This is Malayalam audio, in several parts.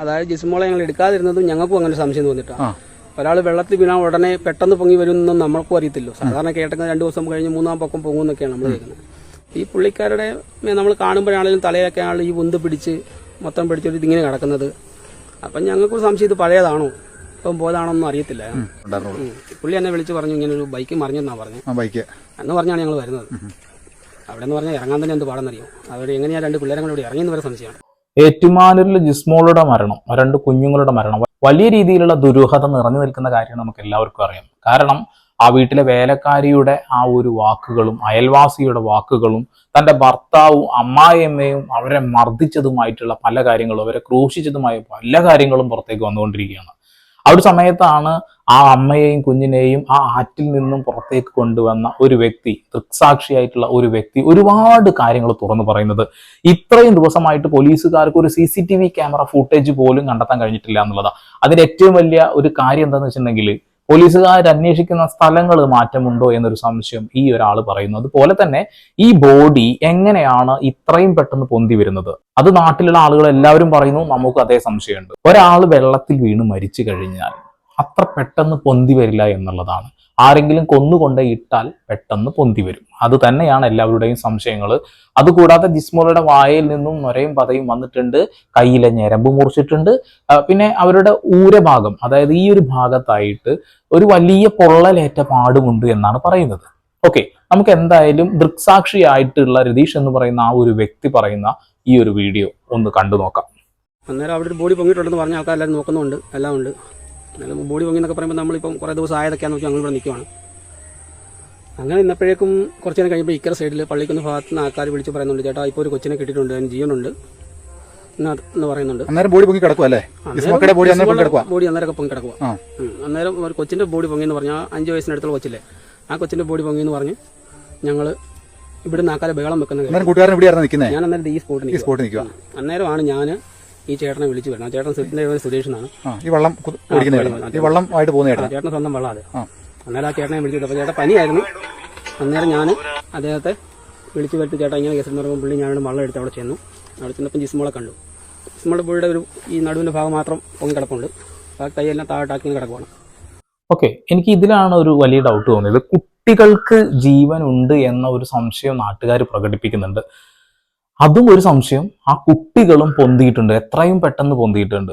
അതായത് ജിസ്മോളെ ഞങ്ങൾ എടുക്കാതിരുന്നതും ഞങ്ങൾക്കും അങ്ങനെ സംശയം തോന്നിട്ടാണ് ആ. ഒരാൾ വെള്ളത്തിൽ വീണാൽ ഉടനെ പെട്ടെന്ന് പൊങ്ങി വരുമെന്നും നമ്മൾക്കും അറിയത്തില്ലോ. സാധാരണ കേട്ടെങ്കിൽ രണ്ടു ദിവസം കഴിഞ്ഞ് മൂന്നാം പൊക്കം പൊങ്ങുന്നൊക്കെയാണ് നമ്മൾ കേൾക്കുന്നത്. ഈ പുള്ളിക്കാരുടെ നമ്മൾ കാണുമ്പോഴാണെങ്കിലും തലയൊക്കെ ആൾ ഈ ഉന്ത് പിടിച്ച് മൊത്തം പിടിച്ചിട്ട് ഇതിങ്ങനെ കിടക്കുന്നത് അപ്പം ഞങ്ങൾക്കൊരു സംശയം ഇത് പഴയതാണോ? ഇപ്പം പോയതാണോന്നും അറിയത്തില്ല. പുള്ളി എന്നെ വിളിച്ച് പറഞ്ഞു ഇങ്ങനെ ഒരു ബൈക്ക് മറിഞ്ഞെന്നാ പറഞ്ഞു. ബൈക്ക്. എന്ന് പറഞ്ഞാണ് ഞങ്ങൾ വരുന്നത്. അവിടെ എന്ന് പറഞ്ഞാൽ ഇറങ്ങാൻ തന്നെ എന്ത് പാടെന്നറിയും? അവർ എങ്ങനെയാ രണ്ട് പിള്ളേരെ കൂടെ ഇറങ്ങിയെന്ന് വരെ സംശയമാണ്. ഏറ്റുമാനൂരിൽ ജിസ്മോളുടെ മരണം രണ്ട് കുഞ്ഞുങ്ങളുടെ മരണം വലിയ രീതിയിലുള്ള ദുരൂഹത നിറഞ്ഞു നിൽക്കുന്ന കാര്യം നമുക്ക് എല്ലാവർക്കും അറിയാം. കാരണം ആ വീട്ടിലെ വേലക്കാരിയുടെ ആ ഒരു വാക്കുകളും അയൽവാസിയുടെ വാക്കുകളും തന്റെ ഭർത്താവും അമ്മായിയമ്മയും അവരെ മർദ്ദിച്ചതുമായിട്ടുള്ള പല കാര്യങ്ങളും അവരെ ക്രൂശിച്ചതുമായ പല കാര്യങ്ങളും പുറത്തേക്ക് വന്നുകൊണ്ടിരിക്കുകയാണ്. ആ ഒരു സമയത്താണ് ആ അമ്മയെയും കുഞ്ഞിനെയും ആ ആറ്റിൽ നിന്നും പുറത്തേക്ക് കൊണ്ടുവന്ന ഒരു വ്യക്തി ദൃക്സാക്ഷിയായിട്ടുള്ള ഒരു വ്യക്തി ഒരുപാട് കാര്യങ്ങൾ തുറന്നു പറയുന്നത്. ഇത്രയും ദിവസമായിട്ട് പോലീസുകാർക്ക് ഒരു C C T V camera footage പോലും കണ്ടെത്താൻ കഴിഞ്ഞിട്ടില്ല എന്നുള്ളതാണ് അതിന്റെ ഏറ്റവും വലിയ ഒരു കാര്യം എന്താണെന്ന് വെച്ചിട്ടുണ്ടെങ്കിൽ പോലീസുകാർ അന്വേഷിക്കുന്ന സ്ഥലങ്ങൾ മാറ്റമുണ്ടോ എന്നൊരു സംശയം ഈ ഒരാൾ പറയുന്നു. അതുപോലെ തന്നെ ഈ ബോഡി എങ്ങനെയാണ് ഇത്രയും പെട്ടെന്ന് പൊന്തി വരുന്നത്? അത് നാട്ടിലുള്ള ആളുകൾ എല്ലാവരും പറയുന്നു നമുക്ക് അതേ സംശയമുണ്ട്. ഒരാൾ വെള്ളത്തിൽ വീണ് മരിച്ചു കഴിഞ്ഞാൽ അത്ര പെട്ടെന്ന് പൊന്തി വരില്ല എന്നുള്ളതാണ്. ആരെങ്കിലും കൊന്നുകൊണ്ട് ഇട്ടാൽ പെട്ടെന്ന് പൊന്തി വരും. അത് തന്നെയാണ് എല്ലാവരുടെയും സംശയങ്ങൾ അതുകൂടാതെ ജിസ്മോളുടെ വായയിൽ നിന്നും നൊരയും പതയും വന്നിട്ടുണ്ട്. കയ്യിലെ ഞരമ്പ് മുറിച്ചിട്ടുണ്ട്. പിന്നെ അവരുടെ ഊരഭാഗം അതായത് ഈ ഒരു ഭാഗത്തായിട്ട് ഒരു വലിയ പൊള്ളലേറ്റ പാടുമുണ്ട് എന്നാണ് പറയുന്നത്. ഓക്കെ നമുക്ക് എന്തായാലും ദൃക്സാക്ഷിയായിട്ടുള്ള രതീഷ് എന്ന് പറയുന്ന ആ ഒരു വ്യക്തി പറയുന്ന ഈ ഒരു വീഡിയോ ഒന്ന് കണ്ടു നോക്കാം അന്നേരം അവിടെ ബോഡി പൊങ്ങിയിട്ടുണ്ടെന്ന് പറഞ്ഞ ആൾക്കാർ എല്ലാവരും നോക്കുന്നുണ്ട്. എല്ലാം ഉണ്ട്. എന്നാലും ബോഡി പൊങ്ങി എന്നൊക്കെ പറയുമ്പോൾ നമ്മളിപ്പം കുറേ ദിവസം ആയതൊക്കെയാണെന്ന് വെച്ചാൽ ഞങ്ങൾ ഇവിടെ നിൽക്കുവാണ് അങ്ങനെ ഇന്നപ്പോഴേക്കും കുറച്ച് നേരം കഴിയുമ്പോൾ ഇക്കര സൈഡിൽ പള്ളിക്കുന്ന ഭാഗത്ത് നിന്ന് ആൾക്കാർ വിളിച്ച് പറയുന്നുണ്ട് ചേട്ടാ ഇപ്പോൾ ഒരു കൊച്ചിനെ കിട്ടിയിട്ടുണ്ട് അതിന് ജീവനുണ്ട്. എന്ന് പറയുന്നുണ്ട്. അന്നേരം ബോഡി പൊങ്ങി കിടക്കുക അല്ലേ? ബോഡി അന്നേരമൊക്കെ പൊങ്ങി കിടക്കുക അന്നേരം ഒരു കൊച്ചിന്റെ ബോഡി പൊങ്ങി എന്ന് പറഞ്ഞാൽ അഞ്ച് വയസ്സിനടുത്തുള്ള കൊച്ചില്ലേ ആ കൊച്ചിന്റെ ബോഡി പൊങ്ങി എന്ന് പറഞ്ഞ് ഞങ്ങൾ ഇവിടുന്ന് ആൾക്കാരെ ബഹളം വെക്കുന്നത് ഞാൻ അന്നേരം ഈ സ്പോട്ടിൽ നിൽക്കുക അന്നേരമാണ് ഞാൻ ഈ ചേട്ടനെ വിളിച്ചു വരണം. ചേട്ടൻ സുരേഷിന്റെ പേര് സുരേഷ് എന്നാണ് ആ ഈ വെള്ളം കു- കുടിക്കുന്ന ചേട്ടൻ ഈ വെള്ളം ആയിട്ട് പോകുന്ന ചേട്ടൻ ചേട്ടൻ സ്വന്തം വെള്ളം അത്. ആ. അന്നേരം ആ ചേട്ടനെ വിളിച്ചു അപ്പോൾ ചേട്ടൻ പനിയായിരുന്നു. അന്നേരം ഞാൻ അദ്ദേഹത്തെ വിളിച്ചു വരുത്തി ചേട്ടാ ഇങ്ങനെ കേസ് എന്ന് പറയുമ്പോൾ പുള്ളി ഞാനോട് വെള്ളം എടുത്ത് അവിടെ ചെന്നു. അവിടെ ചെന്നപ്പോൾ ജിസ്മോളെ കണ്ടു. ജിസ്മോളെ പുള്ളിയുടെ ഒരു ഈ നടുവിന്റെ ഭാഗം മാത്രം പൊങ്ങി കിടപ്പുണ്ട്. ബാക്കി കൈയെല്ലാം താഴോട്ടാക്കി ഇങ്ങനെ കിടക്കുവാണ്. ഓക്കെ എനിക്ക് ഇതിലാണ് ഒരു വലിയ ഡൗട്ട് തോന്നിയത്. കുട്ടികൾക്ക് ജീവനുണ്ട് ഉണ്ട് എന്ന ഒരു സംശയം നാട്ടുകാർ പ്രകടിപ്പിക്കുന്നുണ്ട്. അതും ഒരു സംശയം. ആ കുട്ടികളും പൊന്തിയിട്ടുണ്ട്. എത്രയും പെട്ടെന്ന് പൊന്തിയിട്ടുണ്ട്.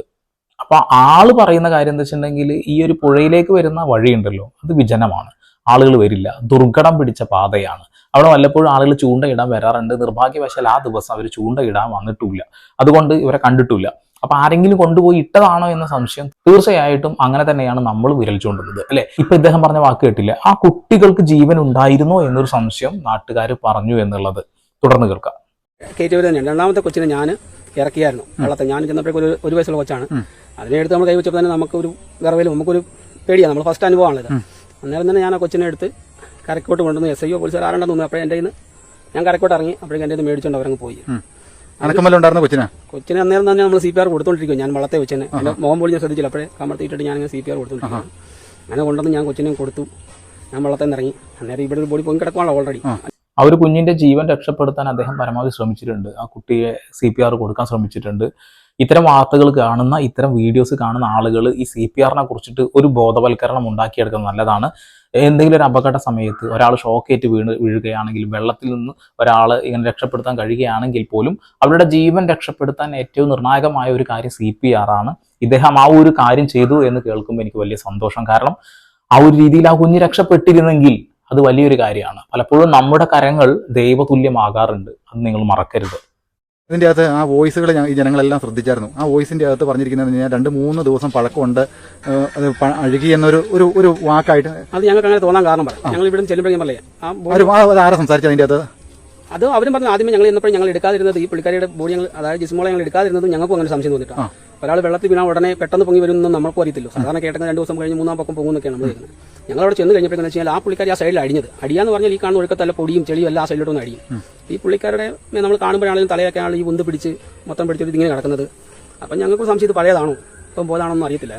അപ്പൊ ആൾ പറയുന്ന കാര്യം എന്താ വെച്ചിട്ടുണ്ടെങ്കിൽ ഈ ഒരു പുഴയിലേക്ക് വരുന്ന വഴിയുണ്ടല്ലോ അത് വിജനമാണ്. ആളുകൾ വരില്ല. ദുർഘടം പിടിച്ച പാതയാണ്. അവിടെ വല്ലപ്പോഴും ആളുകൾ ചൂണ്ടയിടാൻ വരാറുണ്ട്. നിർഭാഗ്യവശാൽ ആ ദിവസം അവർ ചൂണ്ടയിടാൻ വന്നിട്ടില്ല. അതുകൊണ്ട് ഇവരെ കണ്ടിട്ടില്ല. അപ്പൊ ആരെങ്കിലും കൊണ്ടുപോയി ഇട്ടതാണോ എന്ന സംശയം തീർച്ചയായിട്ടും അങ്ങനെ തന്നെയാണ് നമ്മൾ വിരൽ ചൂണ്ടുന്നത് അല്ലെ? ഇപ്പൊ ഇദ്ദേഹം പറഞ്ഞ വാക്ക് കേട്ടില്ല. ആ കുട്ടികൾക്ക് ജീവൻ ഉണ്ടായിരുന്നോ എന്നൊരു സംശയം നാട്ടുകാർ പറഞ്ഞു എന്നുള്ളത്. തുടർന്ന് കേൾക്കാം. കയറ്റി തന്നെയാണ് രണ്ടാമത്തെ കൊച്ചിനെ ഞാൻ ഇറക്കിയായിരുന്നു. വെള്ളത്തെ ഞാൻ ചെന്നപ്പോഴേക്കും ഒരു ഒരു വയസ്സുള്ള കൊച്ചാണ്. അതിനെ എടുത്ത് നമ്മൾ കൈവച്ചപ്പോൾ തന്നെ നമുക്കൊരു വിറവിലും നമുക്കൊരു പേടിയാണ് നമ്മൾ ഫസ്റ്റ് അനുഭവമാണിത്. അന്നേരം തന്നെ ഞാൻ ആ കൊച്ചിനെ എടുത്ത് കരക്കോട്ട് കൊണ്ടുവന്ന്. എസ് ഐ ഒ പോലീസുകാർ ആരണ്ടെന്ന് തോന്നുന്നു. അപ്പോൾ എന്റെ കയ്യിൽ നിന്ന് ഞാൻ കരക്കോട്ട് ഇറങ്ങി. അപ്പോഴേക്കും എന്റെ കയ്യിൽ മേടിച്ചുകൊണ്ട് അവരങ്ങ് പോയി. അടക്കമല്ലോണ്ടായിരുന്നു കൊച്ചിനെ? കൊച്ചിനെ അന്നേരം തന്നെ നമ്മൾ സി പി ആർ കൊടുത്തോണ്ടിരിക്കും ഞാൻ വളത്തെ വെച്ചെന്നെ എന്റെ മോഹൻ പോലും ഞാൻ ശ്രദ്ധിച്ചില്ല. അപ്പോഴേ കമർത്തിയിട്ടിട്ട് ഞാൻ സി പി ആർ കൊടുത്തോണ്ടിരിക്കും അങ്ങനെ കൊണ്ടുവന്ന് ഞാൻ കൊച്ചിനെ കൊടുത്തു. ഞാൻ വെള്ളത്തിൽ ഇറങ്ങി. അന്നേരം ഇവിടെ ഒരു ബോഡി പോയി കിടക്കുവാണല്ലോ ഓൾറെഡി ആ ഒരു കുഞ്ഞിന്റെ ജീവൻ രക്ഷപ്പെടുത്താൻ അദ്ദേഹം പരമാവധി ശ്രമിച്ചിട്ടുണ്ട്. ആ കുട്ടിയെ സി പി ആർ കൊടുക്കാൻ ശ്രമിച്ചിട്ടുണ്ട്. ഇത്തരം വാർത്തകൾ കാണുന്ന ഇത്തരം വീഡിയോസ് കാണുന്ന ആളുകൾ ഈ സി പി ആറിനെ കുറിച്ചിട്ട് ഒരു ബോധവൽക്കരണം ഉണ്ടാക്കിയെടുക്കുന്നത് നല്ലതാണ്. എന്തെങ്കിലും ഒരു അപകട സമയത്ത് ഒരാൾ ഷോക്കേറ്റ് വീണ് വീഴുകയാണെങ്കിൽ വെള്ളത്തിൽ നിന്ന് ഒരാൾ ഇങ്ങനെ രക്ഷപ്പെടുത്താൻ കഴിയുകയാണെങ്കിൽ പോലും അവരുടെ ജീവൻ രക്ഷപ്പെടുത്താൻ ഏറ്റവും നിർണായകമായ ഒരു കാര്യം സി പി ആർ ആണ്. ഇദ്ദേഹം ആ ഒരു കാര്യം ചെയ്തു എന്ന് കേൾക്കുമ്പോൾ എനിക്ക് വലിയ സന്തോഷം. കാരണം ആ ഒരു രീതിയിൽ ആ കുഞ്ഞ് രക്ഷപ്പെട്ടിരുന്നെങ്കിൽ അത് വലിയൊരു കാര്യമാണ്. പലപ്പോഴും നമ്മുടെ കരങ്ങൾ ദൈവതുല്യമാകാറുണ്ട്. അത് നിങ്ങൾ മറക്കരുത്. ഇതിന്റെ അകത്ത് ആ വോയിസുകൾ ഈ ജനങ്ങളെല്ലാം ശ്രദ്ധിച്ചായിരുന്നു. ആ വോയിസിന്റെ അകത്ത് പറഞ്ഞിരിക്കുന്നത് ഞാൻ രണ്ട് മൂന്ന് ദിവസം പഴക്കമുണ്ട്. അത് അഴുകി എന്നൊരു ഒരു ഒരു വാക്കായിട്ട്. അത് ഞങ്ങൾക്ക് അങ്ങനെ തോന്നാൻ കാരണം പറയാം. ഞങ്ങൾ ഇവിടെ പറയേ. ആ- അത് ആരാ സംസാരിച്ചത് അതിന്റെ അകത്ത്? അത് അവരും പറഞ്ഞു ആദ്യമേ ഞങ്ങൾ എന്നപ്പോൾ ഞങ്ങൾ എടുക്കാതിരുന്നത് ഈ പുള്ളിക്കാരിയുടെ ബോഡി ഞങ്ങൾ അതായത് ജിസ്മോളെ ഞങ്ങൾ എടുക്കാതിരുന്നതും ഞങ്ങൾക്കും അങ്ങനെ സംശയം തോന്നിയിട്ടാണ് ഒരാൾ വെള്ളത്തിൽ വീണാൽ ഉടനെ പെട്ടെന്ന് പൊങ്ങി വരുമെന്നും നമ്മൾക്കും അറിയത്തില്ല. സാധാരണ കേട്ടെങ്കിൽ രണ്ട് ദിവസം കഴിഞ്ഞ് മൂന്നാം പക്കം പോകുന്നൊക്കെയാണ് നമ്മൾ കേൾക്കുന്നത്. ഞങ്ങൾ അവിടെ ചെന്ന് കഴിഞ്ഞപ്പോഴെന്ന് വെച്ചാൽ ആ പുള്ളിക്കാരി ആ സൈഡിൽ അടിഞ്ഞത്. അടിയാന്ന് പറഞ്ഞാൽ ഈ കാണുന്ന ഒഴുക്കത്തല്ല പൊടിയും ചെളിയും എല്ലാ ആ സൈഡിലോട്ടൊന്ന് അടിയും. ഈ പുള്ളിക്കാരുടെ നമ്മൾ കാണുമ്പോഴാണെങ്കിലും തലയൊക്കെ ആണെങ്കിൽ ഈ ഉന്ത് പിടിച്ച് മൊത്തം പിടിച്ചിട്ട് ഇങ്ങനെ കിടക്കുന്നത് അപ്പം ഞങ്ങൾക്ക് സംശയം ഇത് പഴയതാണോ? ഇപ്പം പോലാണോന്നും അറിയത്തില്ല.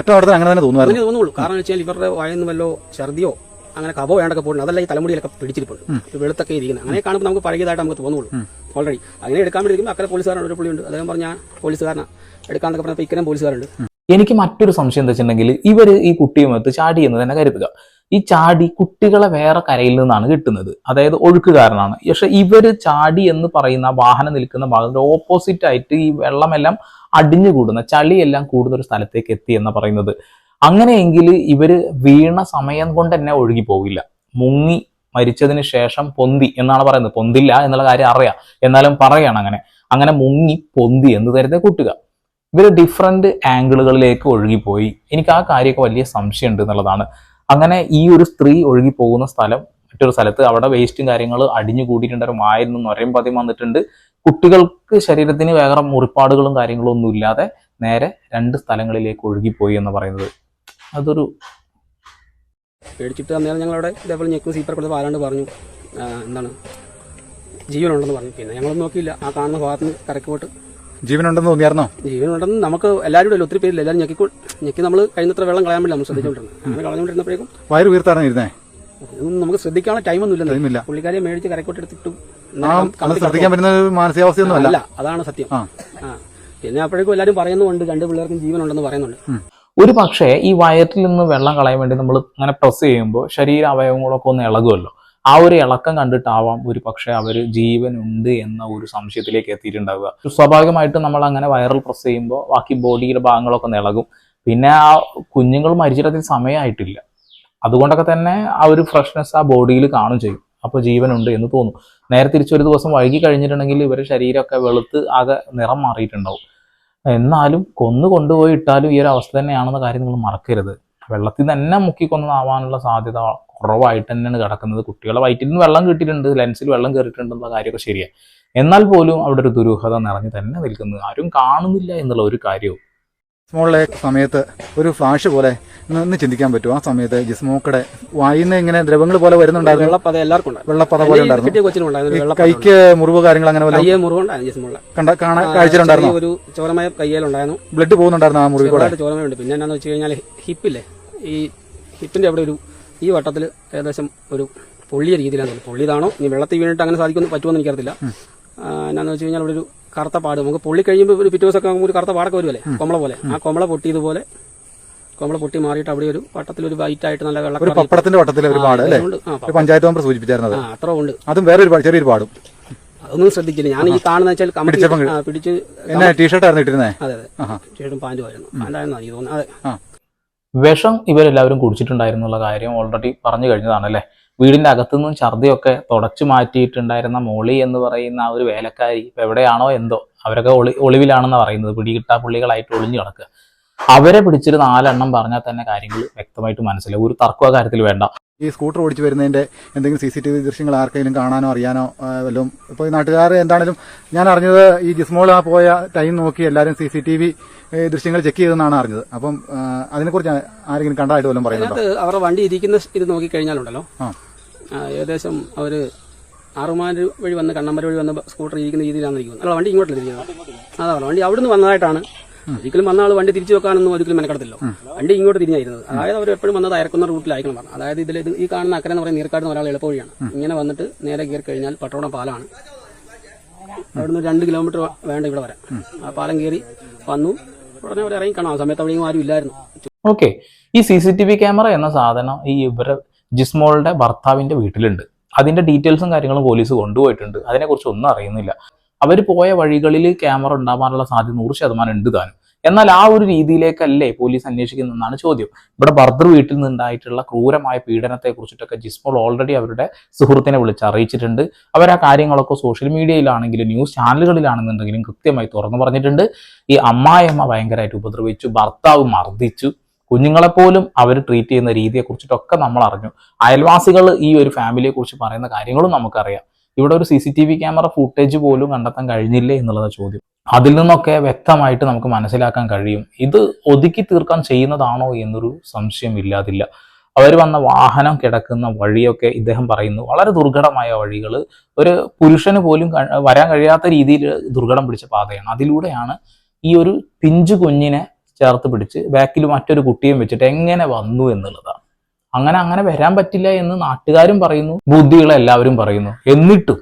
ഒറ്റ അവിടെ അങ്ങനെ തന്നെ തോന്നുന്നു തോന്നുള്ളൂ. കാരണം വെച്ചാൽ ഇവരുടെ വായന്ന് വല്ലോ ഛർദിയോ അങ്ങനെ കബോ വേണ്ടൊക്കെ പോകുന്നുണ്ട് അതല്ല ഈ തലമുടിയിലൊക്കെ പിടിച്ചിരിപ്പുണ്ട്. വെളുത്തൊക്കെ ഇരിക്കുന്നത്. അങ്ങനെ കാണുമ്പോൾ നമുക്ക് പഴകിയതായിട്ട് നമുക്ക് തോന്നുള്ളൂ. ഓൾറെഡി അങ്ങനെ എടുക്കാൻ വേണ്ടി അക്കരെ പോലീസുകാരാണ് ഒരു പുള്ളിയുണ്ട്. അദ്ദേഹം പറഞ്ഞാൽ പോലീസുകാരനാണ് എടുക്കാന്നൊക്കെ പറഞ്ഞപ്പോൾ ഇക്കരം പോലീസുകാരുണ്ട്. എനിക്ക് മറ്റൊരു സംശയം എന്താ വെച്ചിട്ടുണ്ടെങ്കിൽ ഇവർ ഈ കുട്ടിയുമൊത്ത് ചാടി എന്ന് തന്നെ കരുതുക. ഈ ചാടി കുട്ടികളെ വേറെ കരയിൽ നിന്നാണ് കിട്ടുന്നത്. അതായത് ഒഴുക്കുകാരനാണ്. പക്ഷെ ഇവർ ചാടി എന്ന് പറയുന്ന വാഹനം നിൽക്കുന്ന ഭാഗത്തിന്റെ ഓപ്പോസിറ്റ് ആയിട്ട് ഈ വെള്ളമെല്ലാം അടിഞ്ഞു കൂടുന്ന ചളിയെല്ലാം കൂടുന്ന ഒരു സ്ഥലത്തേക്ക് എത്തി എന്ന് പറയുന്നത്. അങ്ങനെയെങ്കിൽ ഇവർ വീണ സമയം കൊണ്ട് തന്നെ ഒഴുകി പോകില്ല മുങ്ങി മരിച്ചതിന് ശേഷം പൊന്തി എന്നാണ് പറയുന്നത്. പൊന്തില്ല എന്നുള്ള കാര്യം അറിയാം. എന്നാലും പറയാണ് അങ്ങനെ. അങ്ങനെ മുങ്ങി പൊന്തി എന്ന് തരത്തെ കൂട്ടുക ഇവർ ഡിഫറെന്റ് ആംഗിളുകളിലേക്ക് ഒഴുകിപ്പോയി. എനിക്ക് ആ കാര്യമൊക്കെ വലിയ സംശയമുണ്ട് എന്നുള്ളതാണ്. അങ്ങനെ ഈ ഒരു സ്ത്രീ ഒഴുകി പോകുന്ന സ്ഥലം മറ്റൊരു സ്ഥലത്ത് അവിടെ വേസ്റ്റും കാര്യങ്ങൾ അടിഞ്ഞു കൂടിയിട്ടുണ്ടായിരുന്നു നൊരയും പതിയും വന്നിട്ടുണ്ട്. കുട്ടികൾക്ക് ശരീരത്തിന് വേറെ മുറിപ്പാടുകളും കാര്യങ്ങളും ഒന്നും ഇല്ലാതെ നേരെ രണ്ട് സ്ഥലങ്ങളിലേക്ക് ഒഴുകിപ്പോയി എന്ന് പറയുന്നത്. അതൊരു പേടിച്ചിട്ട് അന്നേരം ഞങ്ങളവിടെ ഇതേപോലെ ഞെക്കും സീപ്പർ കൊടുത്ത് പാലാണ്ട് പറഞ്ഞു എന്താണ് ജീവനുണ്ടെന്ന് പറഞ്ഞു. പിന്നെ ഞങ്ങളൊന്നും നോക്കിയില്ല. ആ കാണുന്ന ഭാഗത്ത് നിന്ന് കരക്ക് പോയിട്ട് ജീവനുണ്ടെന്ന് തോന്നിയായിരുന്നോ? ജീവനുണ്ടെന്ന് നമുക്ക് എല്ലാവരും ഇല്ല ഒത്തിരി പേരില്ല. എല്ലാവരും ഞെക്കി ഞെക്കി നമ്മൾ കഴിഞ്ഞത്ര വെള്ളം കളയാൻ വേണ്ടി നമ്മൾ ശ്രദ്ധിച്ചുകൊണ്ടിരുന്നത് അങ്ങനെ കളഞ്ഞുകൊണ്ടിരുന്നപ്പോഴേക്കും വയറ് വീർത്തായിരുന്നു? ഇരുന്നേ ഇതൊന്നും നമുക്ക് ശ്രദ്ധിക്കാനുള്ള ടൈമൊന്നും ഇല്ല പുള്ളിക്കാരെ മേടിച്ച് കരക്കോട്ട് എടുത്തിട്ടു ശ്രദ്ധിക്കാൻ പറ്റുന്ന ഒരു മാനസികാവസ്ഥയൊന്നും അല്ല അതാണ് സത്യം. പിന്നെ അപ്പോഴേക്കും എല്ലാവരും പറയുന്നുണ്ട് രണ്ട് പിള്ളേർക്കും ജീവനുണ്ടെന്ന് പറയുന്നുണ്ട്. ഒരു പക്ഷേ ഈ വയറ്റിൽ നിന്ന് വെള്ളം കളയാൻ വേണ്ടി നമ്മൾ അങ്ങനെ പ്രസ് ചെയ്യുമ്പോൾ ശരീര അവയവങ്ങളൊക്കെ ഒന്ന് ഇളകുമല്ലോ. ആ ഒരു ഇളക്കം കണ്ടിട്ടാവാം ഒരു പക്ഷേ അവർ ജീവനുണ്ട് എന്ന ഒരു സംശയത്തിലേക്ക് എത്തിയിട്ടുണ്ടാവുക. സ്വാഭാവികമായിട്ടും നമ്മൾ അങ്ങനെ വൈറൽ പ്രസ് ചെയ്യുമ്പോൾ ബാക്കി ബോഡിയുടെ ഭാഗങ്ങളൊക്കെ ഒന്ന് ഇളകും. പിന്നെ ആ കുഞ്ഞുങ്ങൾ മരിച്ചിട്ട് സമയമായിട്ടില്ല. അതുകൊണ്ടൊക്കെ തന്നെ ആ ഒരു ഫ്രഷ്നെസ് ആ ബോഡിയിൽ കാണും ചെയ്യും. അപ്പോൾ ജീവനുണ്ട് എന്ന് തോന്നും. നേരെ തിരിച്ചൊരു ദിവസം വൈകി കഴിഞ്ഞിട്ടുണ്ടെങ്കിൽ ഇവരുടെ ശരീരമൊക്കെ വെളുത്ത് ആകെ നിറം മാറിയിട്ടുണ്ടാവും. എന്നാലും കൊന്നു കൊണ്ടുപോയി ഇട്ടാലും ഈ ഒരു അവസ്ഥ തന്നെയാണെന്ന കാര്യം നിങ്ങൾ മറക്കരുത്. വെള്ളത്തിൽ തന്നെ മുക്കി കൊന്നതാവാനുള്ള സാധ്യത കുറവായിട്ട് തന്നെയാണ് കിടക്കുന്നത്. കുട്ടികളെ വയറ്റിൽ നിന്ന് വെള്ളം കിട്ടിയിട്ടുണ്ട് ലെൻസിൽ വെള്ളം കയറിയിട്ടുണ്ടെന്നുള്ള കാര്യമൊക്കെ ശരിയാണ് എന്നാൽ പോലും അവിടെ ഒരു ദുരൂഹത നിറഞ്ഞു തന്നെ നിൽക്കുന്നത് ആരും കാണുന്നില്ല എന്നുള്ള ഒരു കാര്യവും. സമയത്ത് ഒരു ഫ്ലാഷ് പോലെ ഒന്ന് ചിന്തിക്കാൻ പറ്റുമോ ആ സമയത്ത് ജിസ്മോക്കടെ വായിന്ന് ഇങ്ങനെ ദ്രവങ്ങൾ പോലെ വരുന്നുണ്ടായിരുന്നു. വെള്ളപ്പത എല്ലാവർക്കും വെള്ളപ്പത പോലെ ഉണ്ടായിരുന്നു. കൈക്ക് മുറിവ് കാര്യങ്ങൾ അങ്ങനെ മുറിവുണ്ടായിരുന്നു കണ്ട കാണാൻ കാഴ്ചയിലുണ്ടായിരുന്നോ? ഒരു ചോരമായ കയ്യിലുണ്ടായിരുന്നു. ബ്ലഡ് പോകുന്നുണ്ടായിരുന്നു ആ മുറിവ് ചോരമയുണ്ട്. പിന്നെ എന്നാന്ന് വെച്ച് കഴിഞ്ഞാൽ ഹിപ്പില്ലേ? ഈ ഹിപ്പിന്റെ അവിടെ ഒരു ഈ വട്ടത്തിൽ ഏകദേശം ഒരു പൊള്ളിയ രീതിയിലാണ് പൊള്ളിയതാണോ? ഇനി വെള്ളത്തിൽ വീണിട്ട് അങ്ങനെ സാധിക്കുന്നു പറ്റുമെന്ന് എനിക്കറിയത്തില്ല. എന്നാന്ന് വെച്ച് കഴിഞ്ഞാൽ അവിടെ ഒരു കറുത്ത പാട്. നമുക്ക് പൊള്ളി കഴിയുമ്പോൾ ഒരു പിറ്റേ ദിവസമൊക്കെ ആകുമ്പോൾ ഒരു കറുത്ത പാടൊക്കെ വരുമല്ലേ കൊമള പോലെ. ആ കൊമള പൊട്ടിയതുപോലെ കൊമള പൊട്ടി മാറിയിട്ട് അവിടെ ഒരു വട്ടത്തിൽ ഒരു വൈറ്റ് ആയിട്ട് നല്ല വെള്ളം ഒരു പപ്പടത്തിന്റെ വട്ടത്തിലെ ഒരു പാട് അല്ലേ? പഞ്ചായത്ത് മെമ്പർ സൂചിപ്പിച്ചായിരുന്നത്. അത്ര ഉണ്ട്. അതും വേറെ ഒരു ചെറിയൊരു പാടും. അതൊന്നും ശ്രദ്ധിച്ചില്ല. ഞാൻ ഈ കാണുന്ന വെച്ചാൽ പിടിച്ച് ടീഷർട്ടായിരുന്നു ടീഷർട്ട് ആയിരുന്നു ഇട്ടിരുന്നേ? അതെ അതെ. പാന്റും ചേട്ടും പാന്റും ആയിരുന്നു. പാന്റായിരുന്നു എനിക്ക് തോന്നുന്നത്. അതെ. വിഷം ഇവരെല്ലാവരും കുടിച്ചിട്ടുണ്ടായിരുന്നുള്ള കാര്യം ഓൾറെഡി പറഞ്ഞു കഴിഞ്ഞതാണ് അല്ലേ? വീടിന്റെ അകത്തുനിന്നും ഛർദിയൊക്കെ തുടച്ചു മാറ്റിയിട്ടുണ്ടായിരുന്ന മോളി എന്ന് പറയുന്ന ആ ഒരു വേലക്കാരി ഇപ്പൊ എവിടെയാണോ എന്തോ അവരൊക്കെ ഒളി ഒളിവിലാണെന്ന് പറയുന്നത്. പിടികിട്ടാ പുള്ളികളായിട്ട് ഒളിഞ്ഞു കിടക്കുക. അവരെ പിടിച്ചൊരു നാലെണ്ണം പറഞ്ഞാൽ തന്നെ കാര്യങ്ങൾ വ്യക്തമായിട്ട് മനസ്സിലാവും. ഒരു തർക്കം ആ കാര്യത്തിൽ വേണ്ട. ഈ സ്കൂട്ടർ ഓടിച്ചു വരുന്നതിന്റെ എന്തെങ്കിലും സി സി ടി വി ദൃശ്യങ്ങൾ ആർക്കെങ്കിലും കാണാനോ അറിയാനോ വല്ലതും? ഇപ്പോൾ നാട്ടുകാർ എന്താണെങ്കിലും ഞാൻ അറിഞ്ഞത് ഈ ജിസ്മോൾ ആ പോയ ടൈം നോക്കി എല്ലാവരും സി സി ടി വി ദൃശ്യങ്ങൾ ചെക്ക് ചെയ്തെന്നാണ് അറിഞ്ഞത്. അപ്പം അതിനെക്കുറിച്ച് ആരെങ്കിലും കണ്ടായിട്ട് വല്ലതും പറയുന്നത് അവരുടെ വണ്ടി ഇരിക്കുന്ന ഇത് നോക്കി കഴിഞ്ഞാലുണ്ടല്ലോ? ആ. ആ, ഏകദേശം അവർ ആറുമാര് വഴി വന്ന് കണ്ണമ്പര വഴി വന്ന് സ്കൂട്ടർ ഇരിക്കുന്ന രീതിയിലാണ് ഇരിക്കുന്നത്. അല്ല വണ്ടി ഇങ്ങോട്ടല്ല ഇരിക്കുന്നത് അതാണ് വണ്ടി അവിടുന്ന് വന്നതായിട്ടാണ് ഒരിക്കലും വന്ന ആൾ വണ്ടി തിരിച്ചു വെക്കാനൊന്നും ഒരിക്കലും മെനക്കെടത്തില്ലോ. വണ്ടി ഇങ്ങോട്ട് തിരിഞ്ഞായിരുന്നത്. അതായത് അവർ എപ്പോഴും വന്നത് അയക്കുന്ന റൂട്ടിലായിരിക്കണം പറഞ്ഞു. അതായത് ഇതിൽ ഇത് ഈ കാണുന്ന അക്കരെ എന്ന് പറയുന്ന നീർക്കാട് എന്ന് ഒരാൾ എളുപ്പവഴിയാണ്. ഇങ്ങനെ വന്നിട്ട് നേരെ കയറി കഴിഞ്ഞാൽ പട്ടോടം പാലാണ്. അവിടുന്ന് രണ്ട് കിലോമീറ്റർ വേണ്ട ഇവിടെ വരാൻ. ആ പാലം കയറി വന്നു. ഉടനെ അവരെ ഇറങ്ങി കാണാം. ആ സമയത്ത് അവിടെയും ആരും ഇല്ലായിരുന്നു. ഓക്കെ. ഈ C C T V camera എന്ന സാധനം ഈ ഇവരെ ജിസ്മോളുടെ ഭർത്താവിന്റെ വീട്ടിലുണ്ട്. അതിന്റെ ഡീറ്റെയിൽസും കാര്യങ്ങളും പോലീസ് കൊണ്ടുപോയിട്ടുണ്ട്. അതിനെക്കുറിച്ച് ഒന്നും അറിയുന്നില്ല. അവർ പോയ വഴികളിൽ ക്യാമറ ഉണ്ടാവാനുള്ള സാധ്യത നൂറ് ശതമാനം ഉണ്ട് താനും. എന്നാൽ ആ ഒരു രീതിയിലേക്കല്ലേ പോലീസ് അന്വേഷിക്കുന്നതെന്നാണ് ചോദ്യം. ഇവിടെ ഭർദർ വീട്ടിൽ നിന്നുണ്ടായിട്ടുള്ള ക്രൂരമായ പീഡനത്തെ കുറിച്ചിട്ടൊക്കെ ജിസ്മോൾ ഓൾറെഡി അവരുടെ സുഹൃത്തിനെ വിളിച്ച് അറിയിച്ചിട്ടുണ്ട്. അവർ ആ കാര്യങ്ങളൊക്കെ സോഷ്യൽ മീഡിയയിലാണെങ്കിലും ന്യൂസ് ചാനലുകളിലാണെന്നുണ്ടെങ്കിലും കൃത്യമായി തുറന്നു പറഞ്ഞിട്ടുണ്ട്. ഈ അമ്മായിയമ്മ ഭയങ്കരമായിട്ട് ഉപദ്രവിച്ചു ഭർത്താവ് മർദ്ദിച്ചു. കുഞ്ഞുങ്ങളെപ്പോലും അവർ ട്രീറ്റ് ചെയ്യുന്ന രീതിയെ കുറിച്ചിട്ടൊക്കെ നമ്മൾ അറിഞ്ഞു അയൽവാസികൾ ഈ ഒരു ഫാമിലിയെക്കുറിച്ച് പറയുന്ന കാര്യങ്ങളും നമുക്കറിയാം. ഇവിടെ ഒരു C C T V camera footage പോലും കണ്ടെത്താൻ കഴിഞ്ഞില്ലേ എന്നുള്ളതാണ് ചോദ്യം. അതിൽ നിന്നൊക്കെ വ്യക്തമായിട്ട് നമുക്ക് മനസ്സിലാക്കാൻ കഴിയും. ഇത് ഒതുക്കി തീർക്കാൻ ചെയ്യുന്നതാണോ എന്നൊരു സംശയം ഇല്ലാതില്ല. അവർ വന്ന വാഹനം കിടക്കുന്ന വഴിയൊക്കെ ഇദ്ദേഹം പറയുന്നു വളരെ ദുർഘടമായ വഴികൾ ഒരു പുരുഷന് പോലും വരാൻ കഴിയാത്ത രീതിയിൽ ദുർഘടം പിടിച്ച പാതയാണ്. അതിലൂടെയാണ് ഈ ഒരു പിഞ്ചു കുഞ്ഞിനെ ചേർത്ത് പിടിച്ച് ബാക്കിൽ മറ്റൊരു കുട്ടിയും വെച്ചിട്ട് എങ്ങനെ വന്നു എന്നുള്ളതാണ്. അങ്ങനെ അങ്ങനെ വരാൻ പറ്റില്ല എന്ന് നാട്ടുകാരും പറയുന്നു ബുദ്ധികളെ എല്ലാവരും പറയുന്നു. എന്നിട്ടും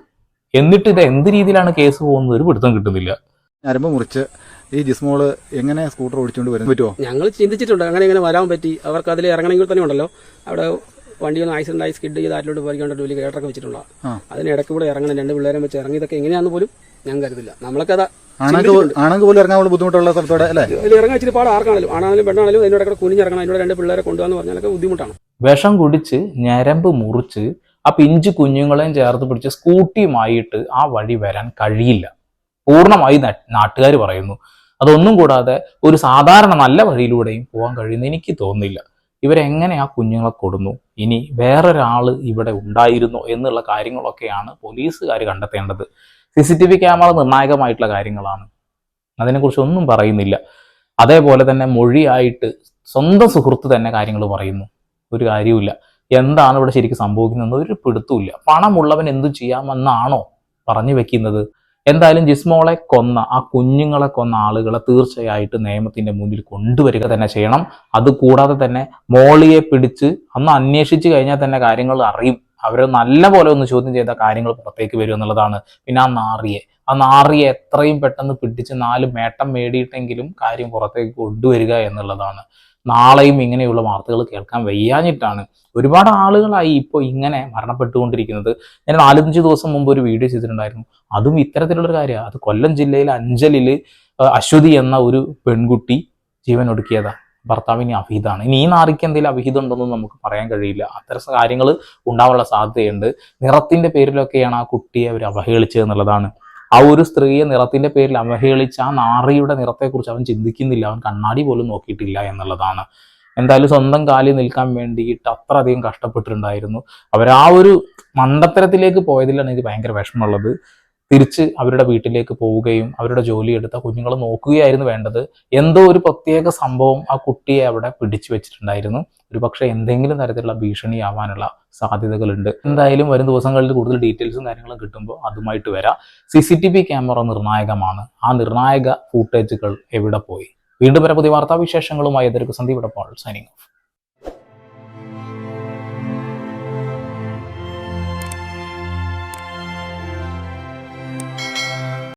എന്നിട്ട് ഇത് എന്ത് രീതിയിലാണ് കേസ് പോകുന്നത് ഒരു പിടുത്തം കിട്ടുന്നില്ല. ഞരമ്പ് മുറിച്ച് ഈ ജിസ്മോൾ എങ്ങനെ സ്കൂട്ടർ ഓടിച്ചുകൊണ്ട് വരാൻ പറ്റുമോ ഞങ്ങൾ ചിന്തിച്ചിട്ടുണ്ട് അങ്ങനെ ഇങ്ങനെ വരാൻ പറ്റി. അവർക്ക് അതിൽ ഇറങ്ങണമെങ്കിൽ തന്നെ ഉണ്ടല്ലോ. അവിടെ വണ്ടി ഒന്ന് ആക്സിഡന്റ് ആയി സ്കിഡ് ചെയ്ത് ആറ്റിലോട്ട് പോയിക്കൊണ്ട് വലിയ കേട്ടൊക്കെ വെച്ചിട്ടുള്ള. അതിന് ഇടയ്ക്ക് കൂടെ ഇറങ്ങണം രണ്ട് പിള്ളേരെ വെച്ച് ഇറങ്ങിയതൊക്കെ എങ്ങനെയാണെന്ന് പോലും ഞാൻ കരുതില്ല. നമ്മളൊക്കെ ആണുങ്ങൾക്ക് പോലും ഇറങ്ങാനുള്ള ബുദ്ധിമുട്ടുള്ള സ്ഥലത്തോടെ അല്ലേ? ഇതിൽ ഇറങ്ങാൻ ഇച്ചിരി പാട് ആർക്കാണെങ്കിലും ആണാണെങ്കിലും പെണ്ണാണെങ്കിലും അതിന്റെ ഇടയ്ക്ക് കുനിഞ്ഞിറങ്ങണം അതിനോട് രണ്ട് പിള്ളേരെ കൊണ്ടുവന്ന് പറഞ്ഞാലൊക്കെ ബുദ്ധിമുട്ടാണ്. വിഷം കുടിച്ച് ഞരമ്പ് മുറിച്ച് ആ പിഞ്ചു കുഞ്ഞുങ്ങളെയും ചേർത്ത് പിടിച്ച് സ്കൂട്ടിയുമായിട്ട് ആ വഴി വരാൻ കഴിയില്ല. പൂർണമായി നാട്ടുകാർ പറയുന്നു. അതൊന്നും കൂടാതെ ഒരു സാധാരണ നല്ല വഴിയിലൂടെയും പോകാൻ കഴിയുന്നു എനിക്ക് തോന്നുന്നില്ല. ഇവരെങ്ങനെ ആ കുഞ്ഞുങ്ങളെ കൊടുന്നു? ഇനി വേറൊരാൾ ഇവിടെ ഉണ്ടായിരുന്നു എന്നുള്ള കാര്യങ്ങളൊക്കെയാണ് പോലീസുകാർ കണ്ടെത്തേണ്ടത്. C C T V camera നിർണായകമായിട്ടുള്ള കാര്യങ്ങളാണ്. അതിനെക്കുറിച്ച് ഒന്നും പറയുന്നില്ല. അതേപോലെ തന്നെ മൊഴിയായിട്ട് സ്വന്തം സുഹൃത്ത് തന്നെ കാര്യങ്ങൾ പറയുന്നു. ഒരു കാര്യവുമില്ല. എന്താണ് ഇവിടെ ശരിക്കും സംഭവിക്കുന്നത് ഒരു പിടുത്തുമില്ല പണമുള്ളവൻ എന്തു ചെയ്യാമെന്നാണോ പറഞ്ഞു വെക്കുന്നത്. എന്തായാലും ജിസ്മോളെ കൊന്ന ആ കുഞ്ഞുങ്ങളെ കൊന്ന ആളുകളെ തീർച്ചയായിട്ടും നിയമത്തിന്റെ മുന്നിൽ കൊണ്ടുവരിക തന്നെ ചെയ്യണം. അതുകൂടാതെ തന്നെ മോളിയെ പിടിച്ച് അന്ന് അന്വേഷിച്ചു കഴിഞ്ഞാൽ തന്നെ കാര്യങ്ങൾ അറിയും. അവരെ നല്ല പോലെ ഒന്ന് ചോദ്യം ചെയ്ത കാര്യങ്ങൾ പുറത്തേക്ക് വരും എന്നുള്ളതാണ്. പിന്നെ ആ നാറിയെ. ആ നാറിയെ എത്രയും പെട്ടെന്ന് പിടിച്ച് നാല് മേട്ടം മേടിയിട്ടെങ്കിലും കാര്യം പുറത്തേക്ക് കൊണ്ടുവരിക എന്നുള്ളതാണ്. നാളെയും ഇങ്ങനെയുള്ള വാർത്തകൾ കേൾക്കാൻ വയ്യാഞ്ഞിട്ടാണ്. ഒരുപാട് ആളുകളായി ഇപ്പോൾ ഇങ്ങനെ മരണപ്പെട്ടുകൊണ്ടിരിക്കുന്നത്. ഞാൻ നാലഞ്ച് ദിവസം മുമ്പ് ഒരു വീഡിയോ ചെയ്തിട്ടുണ്ടായിരുന്നു. അതും ഇത്തരത്തിലുള്ളൊരു കാര്യമാണ്. അത് കൊല്ലം ജില്ലയിലെ അഞ്ചലിൽ ആ, അശ്വതി എന്ന ഒരു പെൺകുട്ടി ജീവൻ ഒടുക്കിയതാ ഭർത്താവിന് അഭിഹിതമാണ് ഇനി ഈ നാറിക്ക് എന്തെങ്കിലും അവിഹിതം ഉണ്ടെന്ന് നമുക്ക് പറയാൻ കഴിയില്ല. അത്തരം കാര്യങ്ങൾ ഉണ്ടാവാനുള്ള സാധ്യതയുണ്ട്. നിറത്തിന്റെ പേരിലൊക്കെയാണ് ആ കുട്ടിയെ അവർ അവഹേളിച്ചത് എന്നുള്ളതാണ്. ആ ഒരു സ്ത്രീയെ നിറത്തിന്റെ പേരിൽ അവഹേളിച്ച ആ നാറിയുടെ നിറത്തെക്കുറിച്ച് അവൻ ചിന്തിക്കുന്നില്ല. അവൻ കണ്ണാടി പോലും നോക്കിയിട്ടില്ല എന്നുള്ളതാണ്. എന്തായാലും സ്വന്തം കാലിൽ നിൽക്കാൻ വേണ്ടിയിട്ട് അത്ര അധികം കഷ്ടപ്പെട്ടിട്ടുണ്ടായിരുന്നു. അവർ ആ ഒരു മണ്ടത്തരത്തിലേക്ക് പോയതിലാണ് എനിക്ക് ഭയങ്കര വിഷമമുള്ളത്. തിരിച്ച് അവരുടെ വീട്ടിലേക്ക് പോവുകയും അവരുടെ ജോലി എടുത്ത കുഞ്ഞുങ്ങളെ നോക്കുകയായിരുന്നു വേണ്ടത്. എന്തോ ഒരു പ്രത്യേക സംഭവം ആ കുട്ടിയെ അവിടെ പിടിച്ചു വെച്ചിട്ടുണ്ടായിരുന്നു. ഒരു പക്ഷേ എന്തെങ്കിലും തരത്തിലുള്ള ഭീഷണിയാവാനുള്ള സാധ്യതകളുണ്ട്. എന്തായാലും വരും ദിവസങ്ങളിൽ കൂടുതൽ ഡീറ്റെയിൽസും കാര്യങ്ങളും കിട്ടുമ്പോൾ അതുമായിട്ട് വരാം. C C T V camera നിർണായകമാണ്. ആ നിർണായക ഫൂട്ടേജുകൾ എവിടെ പോയി? വീണ്ടും വരെ പുതിയ വാർത്താവിശേഷങ്ങളുമായി. എതിർക്ക് സന്ദീപ് ഇടപാൾ സൈനിങ് ഓഫ്.